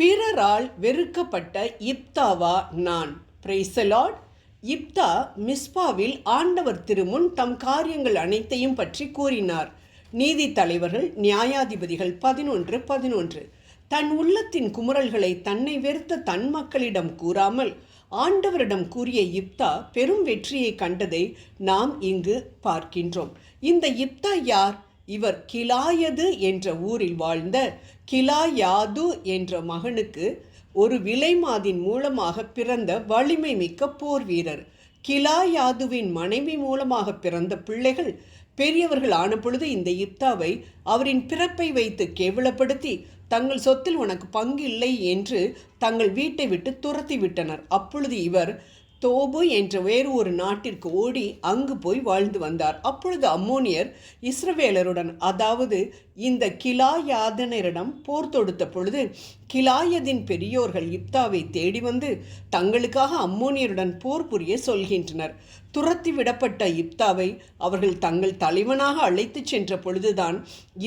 பிறரால் வெறுக்கப்பட்ட இப்தாவா நான். பிரைசலாட் இப்தா மிஸ்பாவில் ஆண்டவர் திருமுன் தம் காரியங்கள் அனைத்தையும் பற்றி கூறினார். நீதி தலைவர்கள் நியாயாதிபதிகள் பதினொன்று பதினொன்று. தன் உள்ளத்தின் குமுறல்களை தன்னை வெறுத்த தன் மக்களிடம் கூறாமல் ஆண்டவரிடம் கூறிய இப்தா பெரும் வெற்றியை கண்டதை நாம் இங்கு பார்க்கின்றோம். இந்த இப்தா யார்? இவர் கிலாயது என்ற ஊரில் வாழ்ந்த கிலாயாது என்ற மகனுக்கு ஒரு விலைமாதின் மூலமாக பிறந்த வலிமை மிக்க போர் வீரர். கிலாயாதுவின் மனைவி மூலமாக பிறந்த பிள்ளைகள் பெரியவர்கள் ஆன பொழுது இந்த இப்தாவை அவரின் பிறப்பை வைத்து கேவலப்படுத்தி தங்கள் சொத்தில் உனக்கு பங்கு இல்லை என்று தங்கள் வீட்டை விட்டு துரத்தி விட்டனர். அப்பொழுது இவர் தோபு என்ற வேறு ஒரு நாட்டிற்கு ஓடி அங்கு போய் வாழ்ந்து வந்தார். அப்பொழுது அம்மோனியர் இஸ்ரவேலருடன் அதாவது இந்த கிலாயாதனரிடம் போர் தொடுத்த பொழுது கிலாயதின் பெரியோர்கள் இப்தாவை தேடி வந்து தங்களுக்காக அம்மோனியருடன் போர் புரிய சொல்கின்றனர். துரத்தி விடப்பட்ட இப்தாவை அவர்கள் தங்கள் தலைவனாக அழைத்துச் சென்ற பொழுதுதான்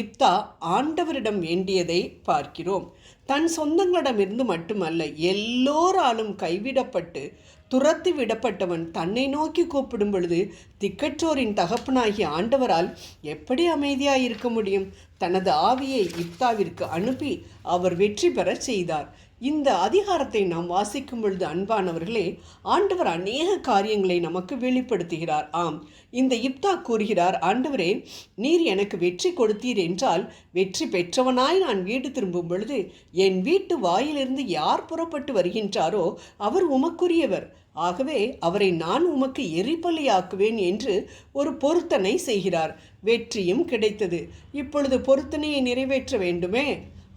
இப்தா ஆண்டவரிடம் வேண்டியதை பார்க்கிறோம். தன் சொந்தங்களிடமிருந்து மட்டுமல்ல எல்லோராலும் கைவிடப்பட்டு துரத்தி விடப்பட்டவன் தன்னை நோக்கி கூப்பிடும் பொழுது திக்கற்றோரின் தகப்பனாகிய ஆண்டவரால் எப்படி அமைதியாக இருக்க முடியும்? தனது ஆவியை இப்தாவிற்கு அனுப்பி அவர் வெற்றி பெறச் செய்தார். இந்த அதிகாரத்தை நாம் வாசிக்கும் பொழுது அன்பானவர்களே ஆண்டவர் அநேக காரியங்களை நமக்கு வெளிப்படுத்துகிறார். ஆம் இந்த இப்தா கூறுகிறார் ஆண்டவரே நீர் எனக்கு வெற்றி கொடுத்தீர் என்றால் வெற்றி பெற்றவனாய் நான் வீடு திரும்பும் பொழுது என் வீட்டு வாயிலிருந்து யார் புறப்பட்டு வருகின்றாரோ அவர் உமக்குரியவர். ஆகவே அவரை நான் உமக்கு எரிபலியாக்குவேன் என்று ஒரு பொருத்தனை செய்கிறார். வெற்றியும் கிடைத்தது. இப்பொழுது பொருத்தனையை நிறைவேற்ற வேண்டுமே?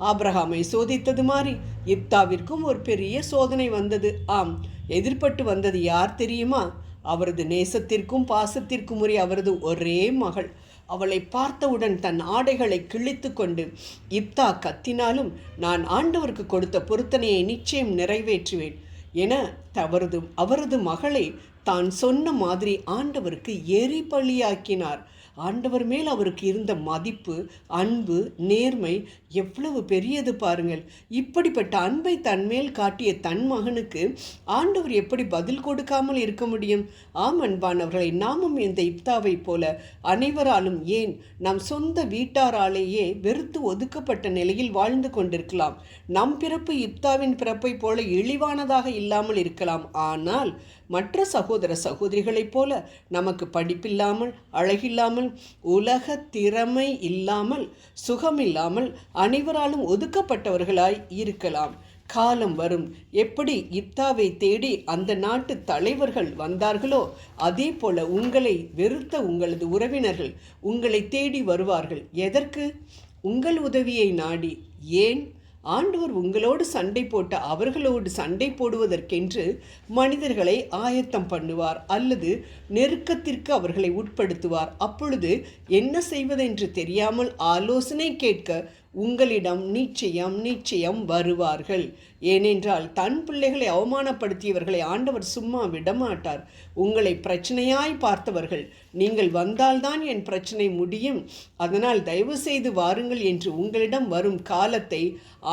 ஆப்ரஹாமை சோதித்தது மாதிரி இப்தாவிற்கும் ஒரு பெரிய சோதனை வந்தது. ஆம் எதிர்பட்டு வந்தது யார் தெரியுமா? அவரது நேசத்திற்கும் பாசத்திற்கும் உரிய அவரது ஒரே மகள். அவளை பார்த்தவுடன் தன் ஆடைகளை கிழித்து கொண்டு இப்தா கத்தினாலும் நான் ஆண்டவருக்கு கொடுத்த பொருத்தனையை நிச்சயம் நிறைவேற்றுவேன் என அவரது அவரது மகளை தான் சொன்ன மாதிரி ஆண்டவருக்கு எரிபலியாக்கினார். ஆண்டவர் மேல் அவருக்கு இருந்த மதிப்பு அன்பு நேர்மை எவ்வளவு பெரியது பாருங்கள். இப்படிப்பட்ட அன்பை தன்மேல் காட்டிய தன் மகனுக்கு ஆண்டவர் எப்படி பதில் கொடுக்காமல் இருக்க முடியும்? ஆம் அன்பானவர்களை நாமும் இந்த இப்தாவை போல அனைவராலும் ஏன் நம் சொந்த வீட்டாராலேயே வெறுத்து ஒதுக்கப்பட்ட நிலையில் வாழ்ந்து கொண்டிருக்கலாம்? நம் பிறப்பு இப்தாவின் பிறப்பை போல இழிவானதாக இல்லாமல் இருக்கலாம். ஆனால் மற்ற சகோதர சகோதரிகளைப் போல நமக்கு படிப்பில்லாமல் அழகில்லாமல் உலக திறமை இல்லாமல் சுகமில்லாமல் அனைவராலும் ஒதுக்கப்பட்டவர்களாய் இருக்கலாம். காலம் வரும். எப்படி இத்தாவை தேடி அந்த நாட்டு தலைவர்கள் வந்தார்களோ அதே போல உங்களை வெறுத்த உங்களது உறவினர்கள் உங்களை தேடி வருவார்கள். எதற்கு? உங்கள் உதவியை நாடி. ஏன்? ஆண்டவர் உங்களோடு சண்டை போட்ட அவர்களோடு சண்டை போடுவதற்கென்று மனிதர்களை ஆயத்தம் பண்ணுவார் அல்லது நெருக்கத்திற்கு அவர்களை உட்படுத்துவார். அப்பொழுது என்ன செய்வதென்று தெரியாமல் ஆலோசனை கேட்க உங்களிடம் நிச்சயம் நிச்சயம் வருவார்கள். ஏனென்றால் தன் பிள்ளைகளை அவமானப்படுத்தியவர்களை ஆண்டவர் சும்மா விடமாட்டார். உங்களை பிரச்சனையாய் பார்த்தவர்கள் நீங்கள் வந்தால்தான் என் பிரச்சனை முடியும். அதனால் தயவு செய்து வாருங்கள் என்று உங்களிடம் வரும் காலத்தை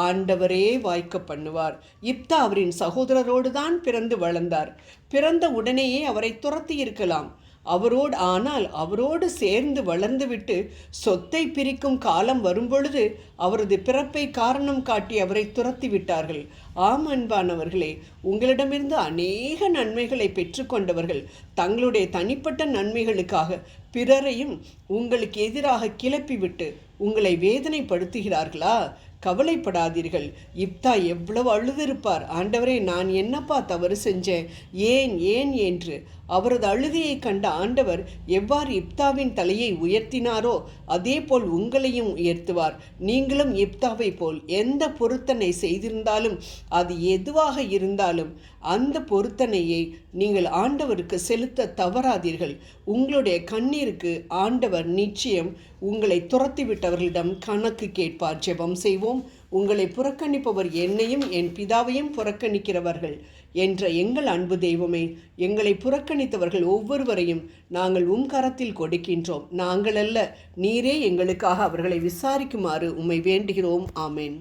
ஆண்டவரே வாய்க்க பண்ணுவார். இப்தா அவரின் சகோதரரோடு தான் பிறந்து வளர்ந்தார். பிறந்த உடனேயே அவரை துரத்தி இருக்கலாம் அவரோடு ஆனால் அவரோடு சேர்ந்து வளர்ந்துவிட்டு சொத்தை பிரிக்கும் காலம் வரும்பொழுது அவரது பிறப்பை காரணம் காட்டி அவரை துரத்தி விட்டார்கள் ஆம் அன்பானவர்களே உங்களிடமிருந்து அநேக நன்மைகளை பெற்றுக்கொண்டவர்கள் தங்களுடைய தனிப்பட்ட நன்மைகளுக்காக பிறரையும் உங்களுக்கு எதிராக கிளப்பிவிட்டு உங்களை வேதனைப்படுத்துகிறார்களா? கவலைப்படாதீர்கள். இப்தா எவ்வளவு அழுதிருப்பார். ஆண்டவரே நான் என்னப்பா தவறு செஞ்சேன்? ஏன் ஏன் என்று அவரது அழுகையை கண்ட ஆண்டவர் எவ்வாறு இப்தாவின் தலையை உயர்த்தினாரோ அதே போல் உங்களையும் உயர்த்துவார். நீங்களும் இப்தாவை போல் எந்த பொருத்தனை செய்திருந்தாலும் அது எதுவாக இருந்தாலும் அந்த பொருத்தனையை நீங்கள் ஆண்டவருக்கு செலுத்த தவறாதீர்கள். உங்களுடைய கண்ணீருக்கு ஆண்டவர் நிச்சயம் உங்களை துரத்திவிட்டவர்களிடம் கணக்கு கேட்பார். ஜெபம் செய்வோம். உங்களை புறக்கணிப்பவர் என்னையும் என் பிதாவையும் புறக்கணிக்கிறவர்கள். என்ற எங்கள் அன்பு தெய்வமே எங்களை புறக்கணித்தவர்கள் ஒவ்வொருவரையும் நாங்கள் உம் கரத்தில் கொடுக்கின்றோம். நாங்கள் அல்ல நீரே எங்களுக்காக அவர்களை விசாரிக்குமாறு உம்மை வேண்டுகிறோம். ஆமேன்.